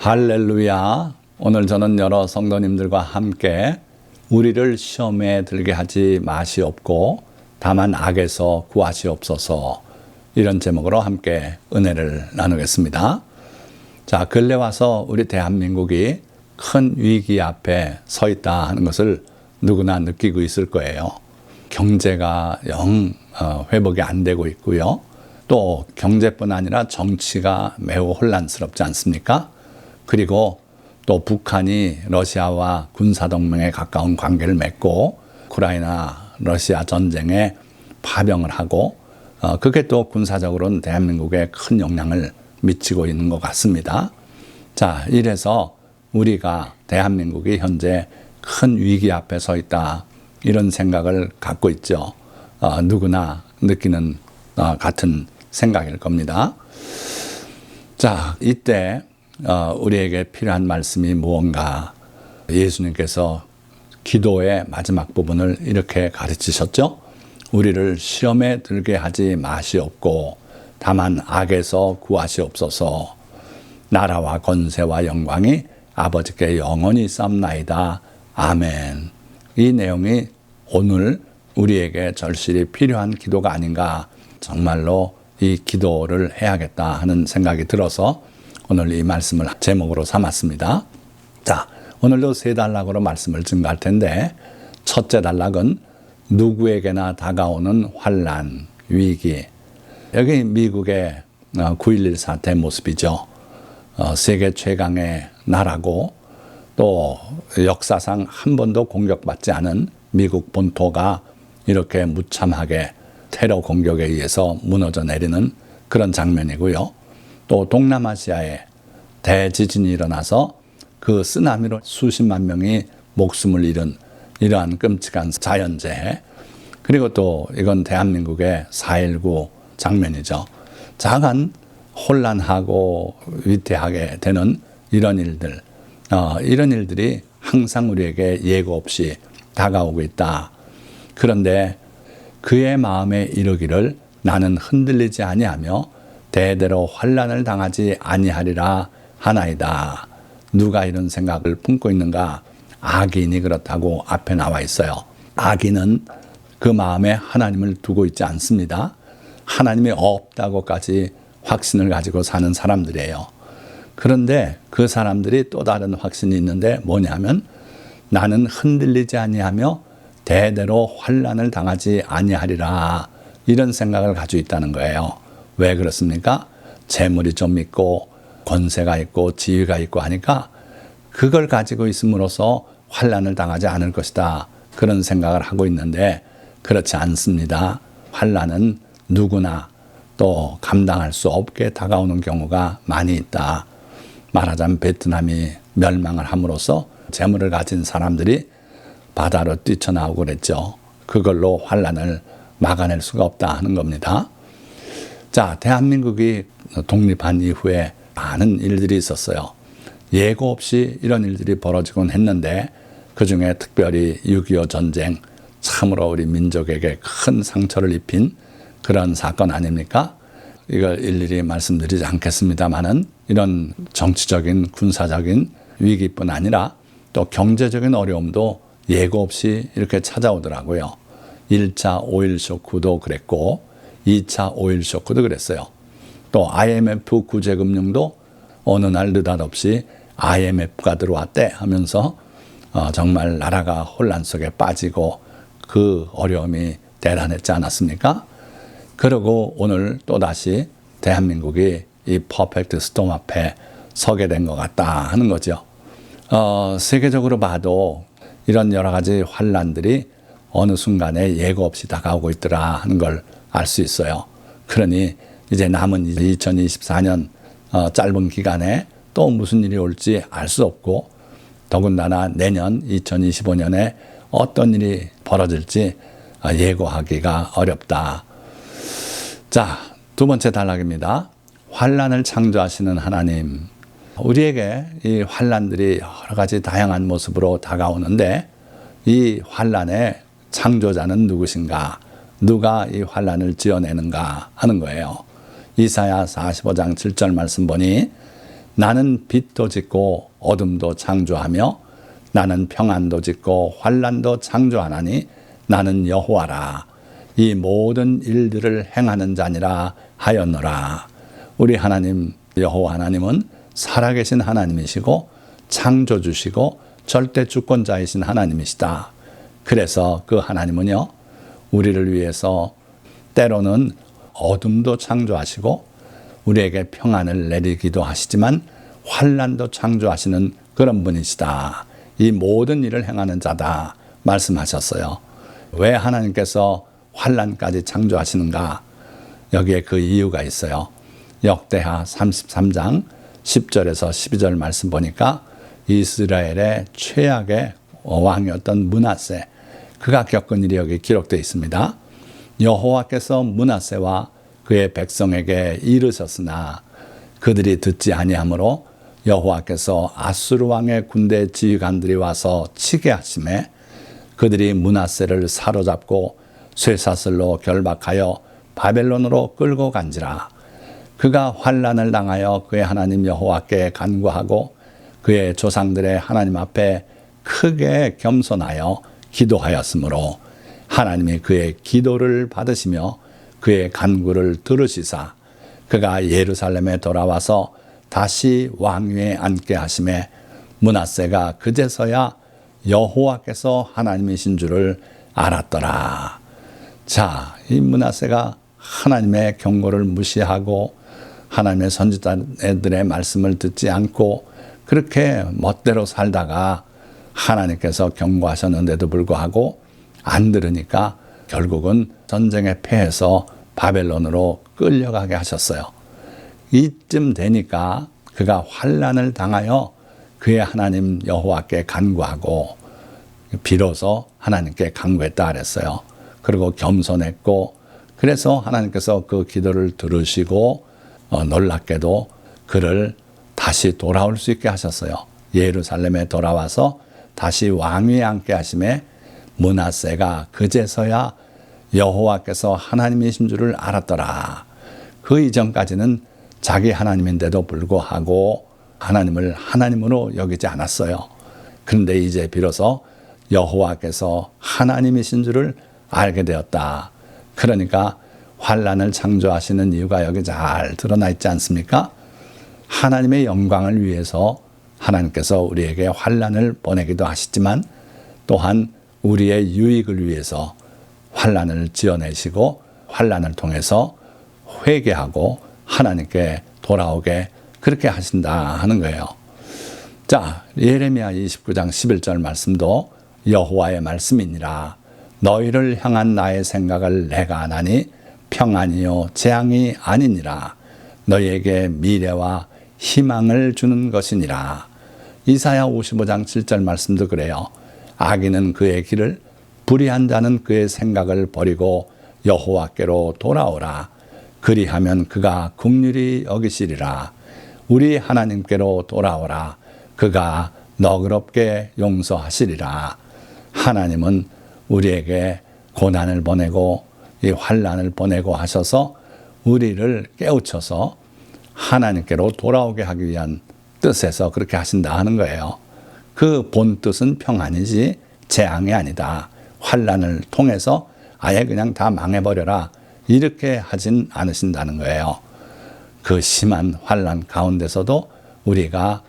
할렐루야. 오늘 저는 여러 성도님들과 함께 우리를 시험에 들게 하지 마시옵고 다만 악에서 구하시옵소서 이런 제목으로 함께 은혜를 나누겠습니다. 자, 근래 와서 우리 대한민국이 큰 위기 앞에 서 있다 하는 것을 누구나 느끼고 있을 거예요. 경제가 영 어, 회복이 안 되고 있고요. 또 경제뿐 아니라 정치가 매우 혼란스럽지 않습니까? 그리고 또 북한이 러시아와 군사동맹에 가까운 관계를 맺고 우크라이나 러시아 전쟁에 파병을 하고 어, 그게 또 군사적으로는 대한민국에 큰 영향을 미치고 있는 것 같습니다. 자, 이래서 우리가 대한민국이 현재 큰 위기 앞에 서 있다. 이런 생각을 갖고 있죠. 어, 누구나 느끼는 어, 같은 생각일 겁니다. 자, 이때 어, 우리에게 필요한 말씀이 무언가 예수님께서 기도의 마지막 부분을 이렇게 가르치셨죠. 우리를 시험에 들게 하지 마시옵고 다만 악에서 구하시옵소서. 나라와 권세와 영광이 아버지께 영원히 쌈나이다. 아멘. 이 내용이 오늘 우리에게 절실히 필요한 기도가 아닌가 정말로 이 기도를 해야겠다 하는 생각이 들어서 오늘 이 말씀을 제목으로 삼았습니다. 자, 오늘도 세 단락으로 말씀을 증가할 텐데 첫째 단락은 누구에게나 다가오는 환란, 위기. 여기 미국의 9.11 사태 모습이죠. 어, 세계 최강의 나라고 또 역사상 한 번도 공격받지 않은 미국 본토가 이렇게 무참하게 테러 공격에 의해서 무너져 내리는 그런 장면이고요. 또 동남아시아에 대지진이 일어나서 그 쓰나미로 수십만 명이 목숨을 잃은 이러한 끔찍한 자연재해. 그리고 또 이건 대한민국의 4.19 장면이죠. 작은 혼란하고 위태하게 되는 이런 일들, 어, 이런 일들이 항상 우리에게 예고 없이 다가오고 있다. 그런데 그의 마음에 이르기를 나는 흔들리지 아니하며 대대로 환란을 당하지 아니하리라 하나이다. 누가 이런 생각을 품고 있는가? 악인이 그렇다고 앞에 나와 있어요. 악인은 그 마음에 하나님을 두고 있지 않습니다. 하나님이 없다고까지 확신을 가지고 사는 사람들이에요. 그런데 그 사람들이 또 다른 확신이 있는데 뭐냐면 나는 흔들리지 아니하며 대대로 환란을 당하지 아니하리라 이런 생각을 가지고 있다는 거예요. 왜 그렇습니까? 재물이 좀 있고 권세가 있고 지위가 있고 하니까 그걸 가지고 있음으로써 환란을 당하지 않을 것이다. 그런 생각을 하고 있는데 그렇지 않습니다. 환란은 누구나 또 감당할 수 없게 다가오는 경우가 많이 있다. 말하자면 베트남이 멸망을 함으로써 재물을 가진 사람들이 바다로 뛰쳐나오고 그랬죠. 그걸로 환란을 막아낼 수가 없다 하는 겁니다. 자, 대한민국이 독립한 이후에 많은 일들이 있었어요. 예고 없이 이런 일들이 벌어지곤 했는데 그 중에 특별히 6.25 전쟁 참으로 우리 민족에게 큰 상처를 입힌 그런 사건 아닙니까? 이걸 일일이 말씀드리지 않겠습니다만은 이런 정치적인 군사적인 위기뿐 아니라 또 경제적인 어려움도 예고 없이 이렇게 찾아오더라고요. 1차 오일 쇼크도 그랬고 2차 오일 쇼크도 그랬어요. 또 IMF 구제금융도 어느 날 느닷없이 IMF가 들어왔대 하면서 어, 정말 나라가 혼란 속에 빠지고 그 어려움이 대단했지 않았습니까? 그리고 오늘 또다시 대한민국이 이 퍼펙트 스톰 앞에 서게 된 것 같다 하는 거죠. 어, 세계적으로 봐도 이런 여러 가지 환란들이 어느 순간에 예고 없이 다가오고 있더라 하는 걸 알 수 있어요. 그러니 이제 남은 2024년 어, 짧은 기간에 또 무슨 일이 올지 알 수 없고 더군다나 내년 2025년에 어떤 일이 벌어질지 어, 예고하기가 어렵다. 자, 두 번째 단락입니다. 환란을 창조하시는 하나님. 우리에게 이 환란들이 여러 가지 다양한 모습으로 다가오는데 이 환란의 창조자는 누구신가? 누가 이 환란을 지어내는가 하는 거예요. 이사야 45장 7절 말씀 보니 나는 빛도 짓고 어둠도 창조하며 나는 평안도 짓고 환란도 창조하나니 나는 여호와라 이 모든 일들을 행하는 자니라 하였노라 우리 하나님 여호와 하나님은 살아계신 하나님이시고 창조주시고 절대 주권자이신 하나님이시다. 그래서 그 하나님은요, 우리를 위해서 때로는 어둠도 창조하시고 우리에게 평안을 내리기도 하시지만 환란도 창조하시는 그런 분이시다. 이 모든 일을 행하는 자다 말씀하셨어요. 왜 하나님께서 환란까지 창조하시는가? 여기에 그 이유가 있어요. 역대하 33장 10절에서 12절 말씀 보니까 이스라엘의 최악의 왕이었던 문하세 그가 겪은 일이 여기 기록되어 있습니다. 여호와께서 문하세와 그의 백성에게 이르셨으나 그들이 듣지 아니하므로 여호와께서 아수르 왕의 군대 지휘관들이 와서 치게 하심에 그들이 문하세를 사로잡고 쇠사슬로 결박하여 바벨론으로 끌고 간지라 그가 환란을 당하여 그의 하나님 여호와께 간구하고 그의 조상들의 하나님 앞에 크게 겸손하여 기도하였으므로 하나님이 그의 기도를 받으시며 그의 간구를 들으시사 그가 예루살렘에 돌아와서 다시 왕위에 앉게 하심에 문하세가 그제서야 여호와께서 하나님이신 줄을 알았더라. 자, 이 문하세가 하나님의 경고를 무시하고 하나님의 선지자들의 말씀을 듣지 않고 그렇게 멋대로 살다가 하나님께서 경고하셨는데도 불구하고 안 들으니까 결국은 전쟁에 패해서 바벨론으로 끌려가게 하셨어요. 이쯤 되니까 그가 환란을 당하여 그의 하나님 여호와께 간구하고 비로소 하나님께 간구했다 그랬어요. 그리고 겸손했고 그래서 하나님께서 그 기도를 들으시고 어, 놀랍게도 그를 다시 돌아올 수 있게 하셨어요. 예루살렘에 돌아와서 다시 왕위에 앉게 하심에 문하세가 그제서야 여호와께서 하나님이신 줄을 알았더라. 그 이전까지는 자기 하나님인데도 불구하고 하나님을 하나님으로 여기지 않았어요. 그런데 이제 비로소 여호와께서 하나님이신 줄을 알게 되었다. 그러니까 환란을 창조하시는 이유가 여기 잘 드러나 있지 않습니까? 하나님의 영광을 위해서 하나님께서 우리에게 환란을 보내기도 하시지만 또한 우리의 유익을 위해서 환란을 지어내시고 환란을 통해서 회개하고 하나님께 돌아오게 그렇게 하신다 하는 거예요. 자, 예레미야 29장 11절 말씀도 여호와의 말씀이니라. 너희를 향한 나의 생각을 내가 아나니 평안이요 재앙이 아니니라. 너희에게 미래와 희망을 주는 것이니라 이사야 55장 7절 말씀도 그래요. 악인은 그의 길을 불의한 자는 그의 생각을 버리고 여호와께로 돌아오라. 그리하면 그가 국률이 여기시리라. 우리 하나님께로 돌아오라. 그가 너그럽게 용서하시리라. 하나님은 우리에게 고난을 보내고 이 환란을 보내고 하셔서 우리를 깨우쳐서 하나님께로 돌아오게 하기 위한 뜻에서 그렇게 하신다 하는 거예요. 그 본 뜻은 평안이지 재앙이 아니다. 환란을 통해서 아예 그냥 다 망해버려라. 이렇게 하진 않으신다는 거예요. 그 심한 환란 가운데서도 우리가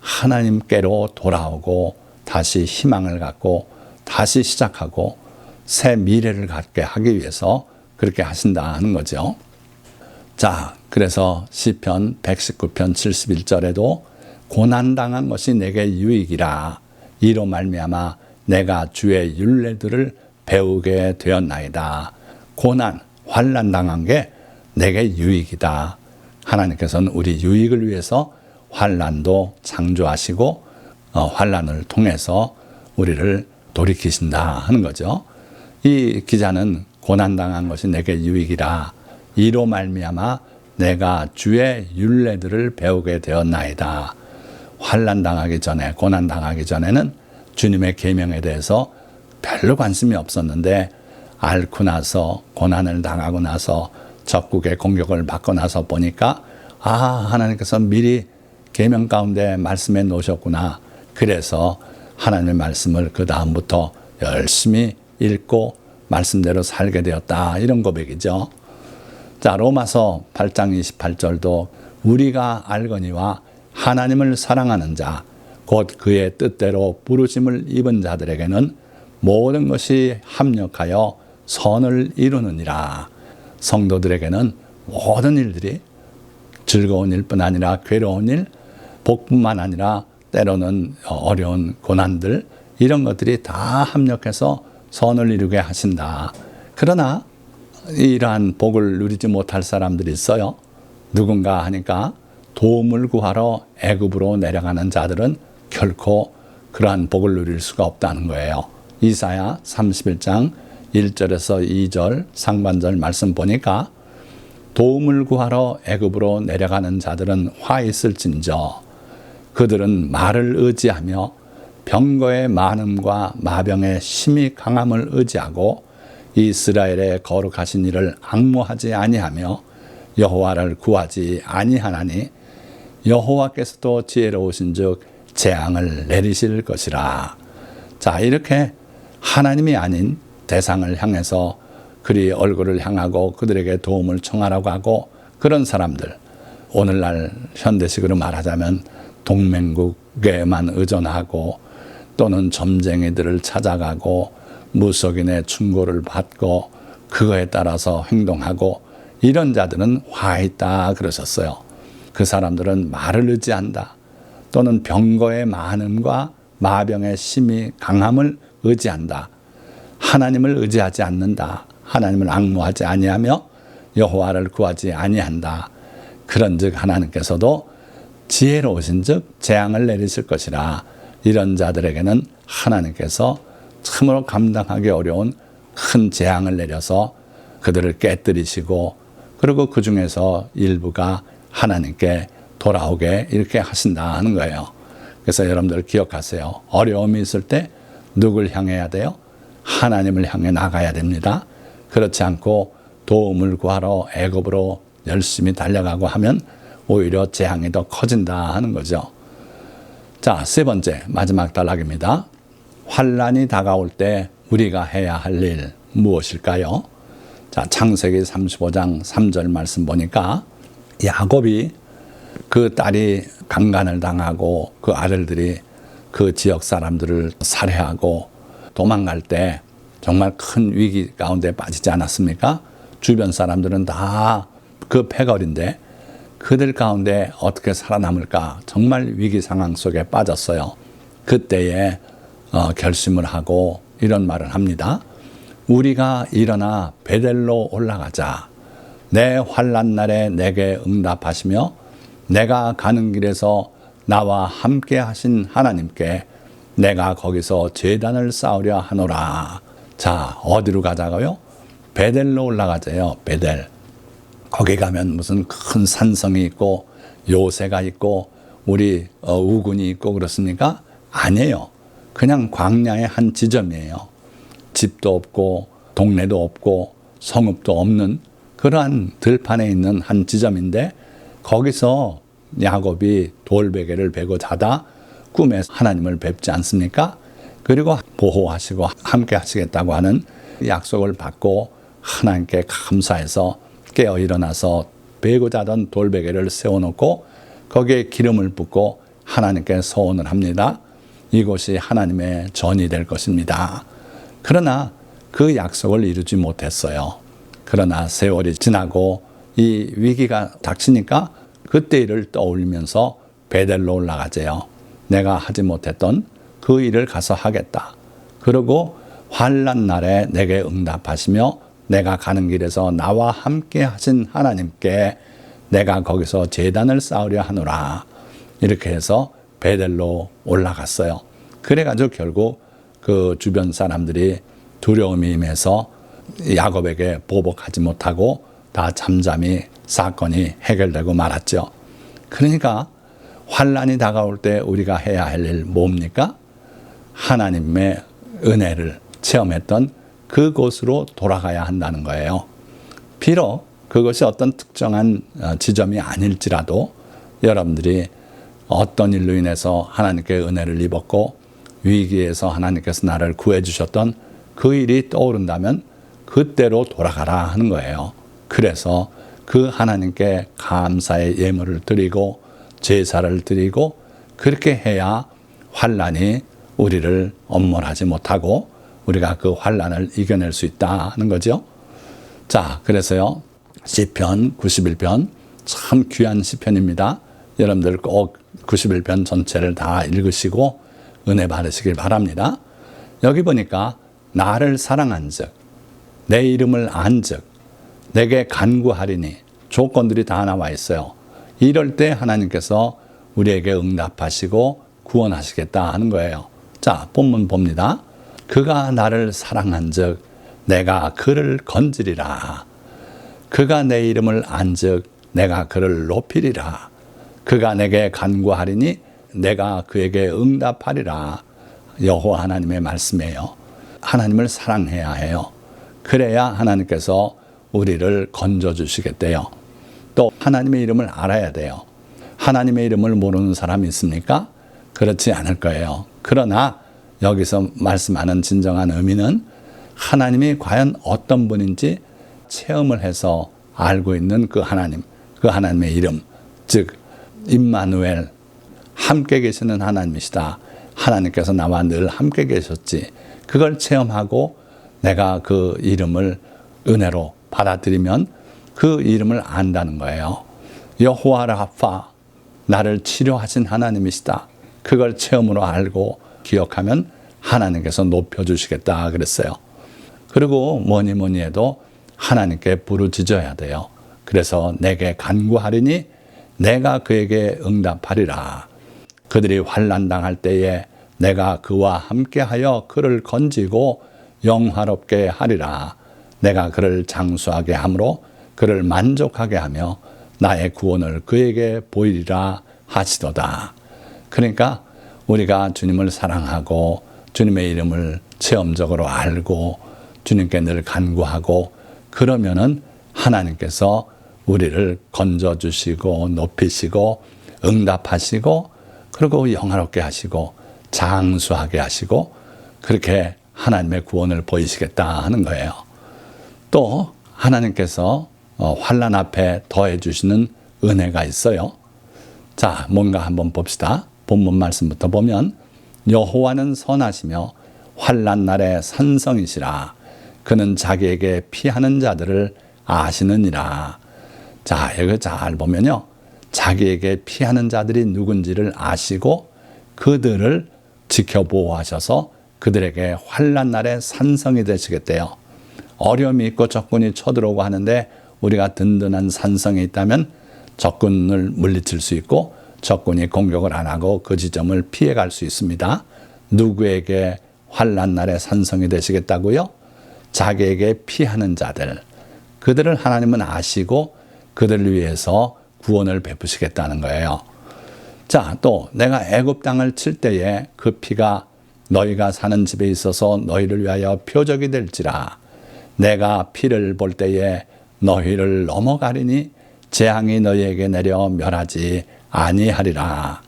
하나님께로 돌아오고 다시 희망을 갖고 다시 시작하고 새 미래를 갖게 하기 위해서 그렇게 하신다 하는 거죠. 자, 그래서 시편 119편 71절에도 고난 당한 것이 내게 유익이라 이로 말미암아 내가 주의 율례들을 배우게 되었나이다. 고난, 환난 당한 게 내게 유익이다. 하나님께서는 우리 유익을 위해서 환란도 창조하시고 어, 환란을 통해서 우리를 돌이키신다 하는 거죠. 이 기자는 고난 당한 것이 내게 유익이라 이로 말미암아 내가 주의 율례들을 배우게 되었나이다. 환난 당하기 전에 고난 당하기 전에는 주님의 계명에 대해서 별로 관심이 없었는데 앓고 나서 고난을 당하고 나서 적국의 공격을 받고 나서 보니까 아 하나님께서 미리 계명 가운데 말씀해 놓으셨구나. 그래서 하나님의 말씀을 그 다음부터 열심히 읽고 말씀대로 살게 되었다. 이런 고백이죠. 자, 로마서 8장 28절도 우리가 알거니와 하나님을 사랑하는 자, 곧 그의 뜻대로 부르심을 입은 자들에게는 모든 것이 합력하여 선을 이루느니라. 성도들에게는 모든 일들이 즐거운 일뿐 아니라 괴로운 일, 복뿐만 아니라 때로는 어려운 고난들 이런 것들이 다 합력해서 선을 이루게 하신다. 그러나 이러한 복을 누리지 못할 사람들이 있어요. 누군가 하니까 도움을 구하러 애굽으로 내려가는 자들은 결코 그러한 복을 누릴 수가 없다는 거예요. 이사야 31장 1절에서 2절 상반절 말씀 보니까 도움을 구하러 애굽으로 내려가는 자들은 화 있을진저 그들은 말을 의지하며 병거의 많음과 마병의 심히 강함을 의지하고 이스라엘의 거룩하신 이를 악모하지 아니하며 여호와를 구하지 아니하나니 여호와께서도 지혜로우신즉 재앙을 내리실 것이라. 자 이렇게 하나님이 아닌 대상을 향해서 그리 얼굴을 향하고 그들에게 도움을 청하라고 하고 그런 사람들 오늘날 현대식으로 말하자면 동맹국에만 의존하고 또는 점쟁이들을 찾아가고 무속인의 충고를 받고 그거에 따라서 행동하고 이런 자들은 화 있다 그러셨어요. 그 사람들은 말을 의지한다. 또는 병거의 많음과 마병의 심히 강함을 의지한다. 하나님을 의지하지 않는다. 하나님을 악무하지 아니하며 여호와를 구하지 아니한다. 그런즉 하나님께서도 지혜로우신즉 재앙을 내리실 것이라. 이런 자들에게는 하나님께서 참으로 감당하기 어려운 큰 재앙을 내려서 그들을 깨뜨리시고 그리고 그 중에서 일부가 하나님께 돌아오게 이렇게 하신다 하는 거예요. 그래서 여러분들 기억하세요. 어려움이 있을 때 누굴 향해야 돼요? 하나님을 향해 나가야 됩니다. 그렇지 않고 도움을 구하러 애굽으로 열심히 달려가고 하면 오히려 재앙이 더 커진다 하는 거죠. 자, 세 번째 마지막 단락입니다. 환란이 다가올 때 우리가 해야 할 일 무엇일까요? 자, 창세기 35장 3절 말씀 보니까 야곱이 그 딸이 강간을 당하고 그 아들들이 그 지역 사람들을 살해하고 도망갈 때 정말 큰 위기 가운데 빠지지 않았습니까? 주변 사람들은 다 그 패거리인데 그들 가운데 어떻게 살아남을까 정말 위기 상황 속에 빠졌어요. 그때에 어, 결심을 하고 이런 말을 합니다. 우리가 일어나 베델로 올라가자. 내 환란 날에 내게 응답하시며 내가 가는 길에서 나와 함께 하신 하나님께 내가 거기서 재단을 쌓으려 하노라. 자, 어디로 가자고요? 베델로 올라가자요. 베델. 거기 가면 무슨 큰 산성이 있고 요새가 있고 우리 어, 우군이 있고 그렇습니까? 아니에요. 그냥 광야의 한 지점이에요. 집도 없고 동네도 없고 성읍도 없는 그러한 들판에 있는 한 지점인데 거기서 야곱이 돌베개를 베고 자다 꿈에 하나님을 뵙지 않습니까? 그리고 보호하시고 함께 하시겠다고 하는 약속을 받고 하나님께 감사해서 깨어 일어나서 베고 자던 돌베개를 세워놓고 거기에 기름을 붓고 하나님께 소원을 합니다. 이곳이 하나님의 전이 될 것입니다. 그러나 그 약속을 이루지 못했어요. 그러나 세월이 지나고 이 위기가 닥치니까 그때 일을 떠올리면서 베델로 올라가재요. 내가 하지 못했던 그 일을 가서 하겠다. 그리고 환란 날에 내게 응답하시며 내가 가는 길에서 나와 함께 하신 하나님께 내가 거기서 재단을 쌓으려 하노라. 이렇게 해서 베델로 올라갔어요. 그래가지고 결국 그 주변 사람들이 두려움이 임해서 야곱에게 보복하지 못하고 다 잠잠히 사건이 해결되고 말았죠. 그러니까 환란이 다가올 때 우리가 해야 할 일 뭡니까? 하나님의 은혜를 체험했던 그곳으로 돌아가야 한다는 거예요. 비록 그것이 어떤 특정한 어, 지점이 아닐지라도 여러분들이 어떤 일로 인해서 하나님께 은혜를 입었고 위기에서 하나님께서 나를 구해 주셨던 그 일이 떠오른다면 그때로 돌아가라 하는 거예요. 그래서 그 하나님께 감사의 예물을 드리고 제사를 드리고 그렇게 해야 환란이 우리를 엄몰하지 못하고 우리가 그 환란을 이겨낼 수 있다 하는 거죠. 자, 그래서요. 시편 91편 참 귀한 시편입니다. 여러분들 꼭 91편 전체를 다 읽으시고 은혜 받으시길 바랍니다. 여기 보니까 나를 사랑한 즉 내 이름을 안즉 내게 간구하리니 조건들이 다 나와 있어요. 이럴 때 하나님께서 우리에게 응답하시고 구원하시겠다 하는 거예요. 자, 본문 봅니다. 그가 나를 사랑한 즉 내가 그를 건지리라. 그가 내 이름을 안 즉 내가 그를 높이리라. 그가 내게 간구하리니 내가 그에게 응답하리라. 여호와 하나님의 말씀이에요. 하나님을 사랑해야 해요. 그래야 하나님께서 우리를 건져 주시겠대요. 또 하나님의 이름을 알아야 돼요. 하나님의 이름을 모르는 사람이 있습니까? 그렇지 않을 거예요. 그러나 여기서 말씀하는 진정한 의미는 하나님이 과연 어떤 분인지 체험을 해서 알고 있는 그 하나님, 그 하나님의 이름, 즉 임마누엘 함께 계시는 하나님이시다. 하나님께서 나와 늘 함께 계셨지. 그걸 체험하고 내가 그 이름을 은혜로 받아들이면 그 이름을 안다는 거예요. 여호와 라파 나를 치료하신 하나님이시다. 그걸 체험으로 알고 기억하면 하나님께서 높여 주시겠다 그랬어요. 그리고 뭐니 뭐니 해도 하나님께 부르짖어야 돼요. 그래서 내게 간구하리니 내가 그에게 응답하리라. 그들이 환난 당할 때에 내가 그와 함께하여 그를 건지고 영화롭게 하리라. 내가 그를 장수하게 함으로 그를 만족하게 하며 나의 구원을 그에게 보이리라 하시도다. 그러니까 우리가 주님을 사랑하고 주님의 이름을 체험적으로 알고 주님께 늘 간구하고 그러면은 하나님께서 우리를 건져 주시고 높이시고 응답하시고 그리고 영화롭게 하시고 장수하게 하시고 그렇게 하나님의 구원을 보이시겠다 하는 거예요. 또 하나님께서 어, 환란 앞에 더해 주시는 은혜가 있어요. 자, 뭔가 한번 봅시다. 본문 말씀부터 보면 여호와는 선하시며 환란 날에 산성이시라. 그는 자기에게 피하는 자들을 아시느니라. 자, 여기 잘 보면요. 자기에게 피하는 자들이 누군지를 아시고 그들을 지켜보호하셔서 그들에게 환란 날에 산성이 되시겠대요. 어려움이 있고 적군이 쳐들어오고 하는데 우리가 든든한 산성이 있다면 적군을 물리칠 수 있고 적군이 공격을 안 하고 그 지점을 피해 갈 수 있습니다. 누구에게 환란 날에 산성이 되시겠다고요? 자기에게 피하는 자들, 그들을 하나님은 아시고 그들을 위해서 구원을 베푸시겠다는 거예요. 자, 또 내가 애굽 땅을 칠 때에 그 피가 너희가 사는 집에 있어서 너희를 위하여 표적이 될지라 내가 피를 볼 때에 너희를 넘어가리니 재앙이 너희에게 내려 멸하지 아니하리라.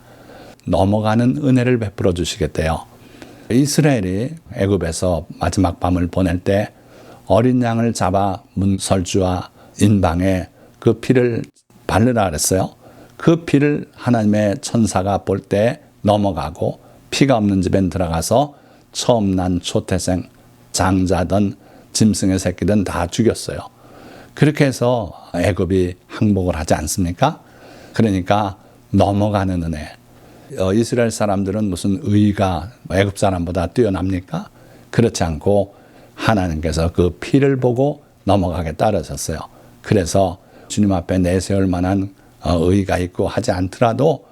넘어가는 은혜를 베풀어 주시겠대요. 이스라엘이 애굽에서 마지막 밤을 보낼 때 어린 양을 잡아 문설주와 인방에 그 피를 바르라 그랬어요. 그 피를 하나님의 천사가 볼 때 넘어가고 피가 없는 집엔 들어가서 처음 난 초태생 장자든 짐승의 새끼든 다 죽였어요. 그렇게 해서 애굽이 항복을 하지 않습니까? 그러니까 넘어가는 은혜. 어, 이스라엘 사람들은 무슨 의가 애굽 사람보다 뛰어납니까? 그렇지 않고 하나님께서 그 피를 보고 넘어가게 따르셨어요. 그래서 주님 앞에 내세울 만한 어, 의가 있고 하지 않더라도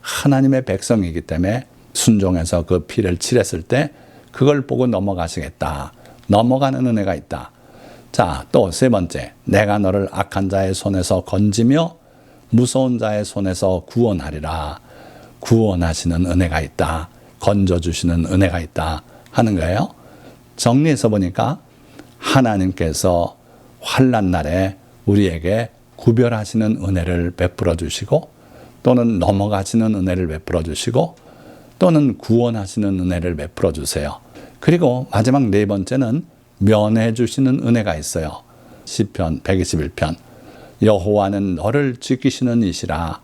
하나님의 백성이기 때문에 순종해서 그 피를 칠했을 때 그걸 보고 넘어가시겠다. 넘어가는 은혜가 있다. 자, 또 세 번째. 내가 너를 악한 자의 손에서 건지며 무서운 자의 손에서 구원하리라. 구원하시는 은혜가 있다. 건져주시는 은혜가 있다. 하는 거예요. 정리해서 보니까 하나님께서 환란 날에 우리에게 구별하시는 은혜를 베풀어 주시고 또는 넘어가시는 은혜를 베풀어 주시고 또는 구원하시는 은혜를 베풀어 주세요. 그리고 마지막 네 번째는 면해 주시는 은혜가 있어요. 시편 121편 여호와는 너를 지키시는 이시라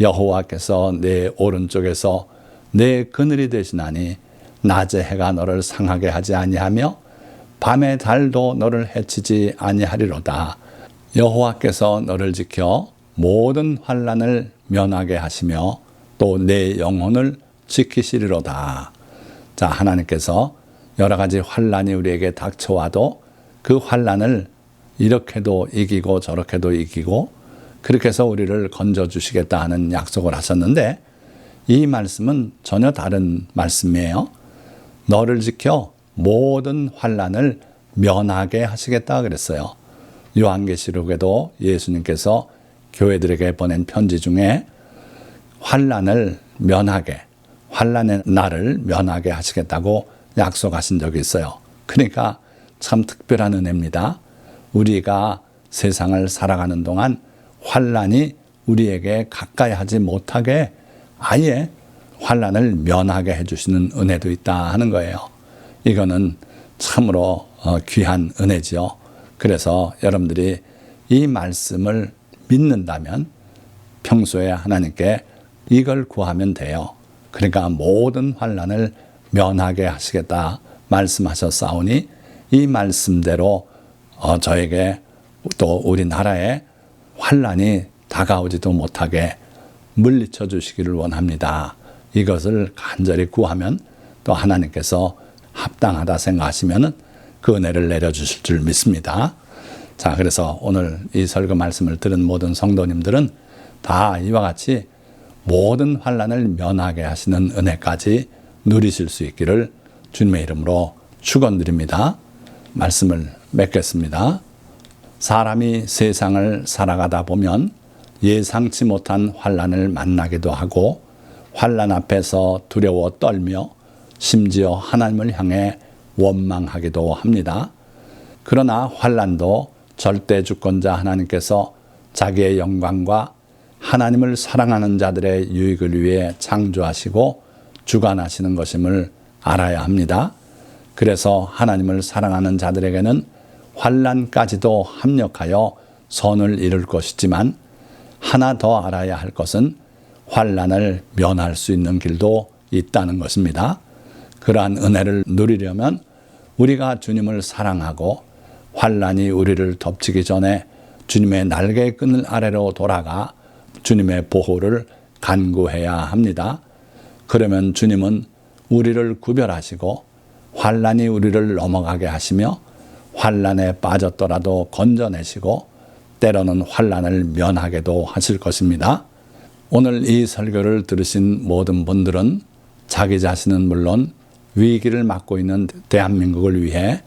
여호와께서 내 오른쪽에서 내 그늘이 되시나니 낮에 해가 너를 상하게 하지 아니하며 밤에 달도 너를 해치지 아니하리로다 여호와께서 너를 지켜 모든 환란을 면하게 하시며 또 내 영혼을 지키시리로다. 자, 하나님께서 여러 가지 환란이 우리에게 닥쳐와도 그 환란을 이렇게도 이기고 저렇게도 이기고 그렇게 해서 우리를 건져 주시겠다 하는 약속을 하셨는데 이 말씀은 전혀 다른 말씀이에요. 너를 지켜 모든 환란을 면하게 하시겠다 그랬어요. 요한계시록에도 예수님께서 교회들에게 보낸 편지 중에 환란을 면하게 환란의 날을 면하게 하시겠다고 약속하신 적이 있어요. 그러니까 참 특별한 은혜입니다. 우리가 세상을 살아가는 동안 환란이 우리에게 가까이 하지 못하게 아예 환란을 면하게 해주시는 은혜도 있다 하는 거예요. 이거는 참으로 어, 귀한 은혜지요. 그래서 여러분들이 이 말씀을 믿는다면 평소에 하나님께 이걸 구하면 돼요. 그러니까 모든 환란을 면하게 하시겠다 말씀하셨사오니 이 말씀대로 어, 저에게 또 우리나라에 환란이 다가오지도 못하게 물리쳐 주시기를 원합니다. 이것을 간절히 구하면 또 하나님께서 합당하다 생각하시면은 그 은혜를 내려 주실 줄 믿습니다. 자, 그래서 오늘 이 설교 말씀을 들은 모든 성도님들은 다 이와 같이 모든 환란을 면하게 하시는 은혜까지 누리실 수 있기를 주님의 이름으로 축원드립니다. 말씀을 맺겠습니다. 사람이 세상을 살아가다 보면 예상치 못한 환란을 만나기도 하고 환란 앞에서 두려워 떨며 심지어 하나님을 향해 원망하기도 합니다. 그러나 환란도 절대 주권자 하나님께서 자기의 영광과 하나님을 사랑하는 자들의 유익을 위해 창조하시고 주관하시는 것임을 알아야 합니다. 그래서 하나님을 사랑하는 자들에게는 환란까지도 합력하여 선을 이룰 것이지만 하나 더 알아야 할 것은 환란을 면할 수 있는 길도 있다는 것입니다. 그러한 은혜를 누리려면 우리가 주님을 사랑하고 환란이 우리를 덮치기 전에 주님의 날개 끈을 아래로 돌아가 주님의 보호를 간구해야 합니다. 그러면 주님은 우리를 구별하시고 환란이 우리를 넘어가게 하시며 환란에 빠졌더라도 건져내시고 때로는 환란을 면하게도 하실 것입니다. 오늘 이 설교를 들으신 모든 분들은 자기 자신은 물론 위기를 맞고 있는 대한민국을 위해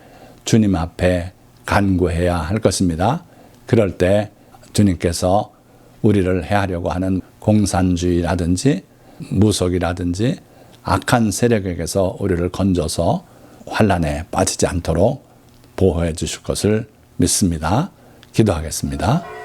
주님 앞에 간구해야 할 것입니다. 그럴 때 주님께서 우리를 해하려고 하는 공산주의라든지 무속이라든지 악한 세력에게서 우리를 건져서 환란에 빠지지 않도록 보호해 주실 것을 믿습니다. 기도하겠습니다.